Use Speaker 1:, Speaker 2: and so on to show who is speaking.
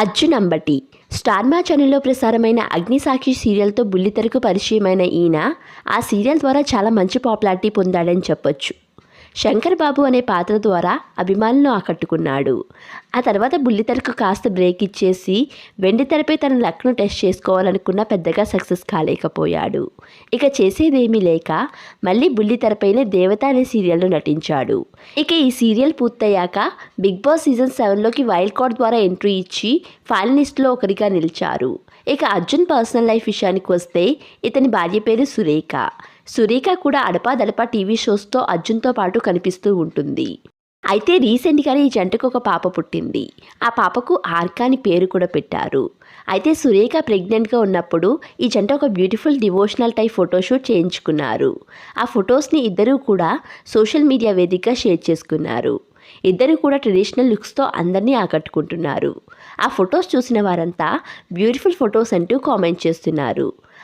Speaker 1: అర్జున్ అంబటి. స్టార్మా ఛానల్లో ప్రసారమైన అగ్నిసాక్షి సీరియల్తో బుల్లితెరకు పరిచయమైన ఈయన ఆ సీరియల్ ద్వారా చాలా మంచి పాపులారిటీ పొందాడని చెప్పొచ్చు. శంకర్ బాబు అనే పాత్ర ద్వారా అభిమానులను ఆకట్టుకున్నాడు. ఆ తర్వాత బుల్లితెరకు కాస్త బ్రేక్ ఇచ్చేసి వెండితెరపై తన లక్ను టెస్ట్ చేసుకోవాలనుకున్న పెద్దగా సక్సెస్ కాలేకపోయాడు. ఇక చేసేదేమీ లేక మళ్ళీ బుల్లితెరపైనే దేవత అనే సీరియల్లో నటించాడు. ఇక ఈ సీరియల్ పూర్తయ్యాక బిగ్ బాస్ సీజన్ సెవెన్లోకి వైల్డ్ కార్డ్ ద్వారా ఎంట్రీ ఇచ్చి ఫైనలిస్ట్లో ఒకరిగా నిలిచారు. ఇక అర్జున్ పర్సనల్ లైఫ్ విషయానికి వస్తే ఇతని భార్య పేరు సురేఖ. సురేఖ కూడా అడపాదడపా టీవీ షోస్తో అర్జున్తో పాటు కనిపిస్తూ ఉంటుంది. అయితే రీసెంట్గానే ఈ జంటకు ఒక పాప పుట్టింది. ఆ పాపకు ఆర్కా అని పేరు కూడా పెట్టారు. అయితే సురేఖ ప్రెగ్నెంట్గా ఉన్నప్పుడు ఈ జంట ఒక బ్యూటిఫుల్ డివోషనల్ టైప్ ఫోటోషూట్ చేయించుకున్నారు. ఆ ఫొటోస్ని ఇద్దరూ కూడా సోషల్ మీడియా వేదికగా షేర్ చేసుకున్నారు. ఇద్దరు కూడా ట్రెడిషనల్ లుక్స్తో అందరినీ ఆకట్టుకుంటున్నారు. ఆ ఫొటోస్ చూసిన వారంతా బ్యూటిఫుల్ ఫొటోస్ అంటూ కామెంట్ చేస్తున్నారు.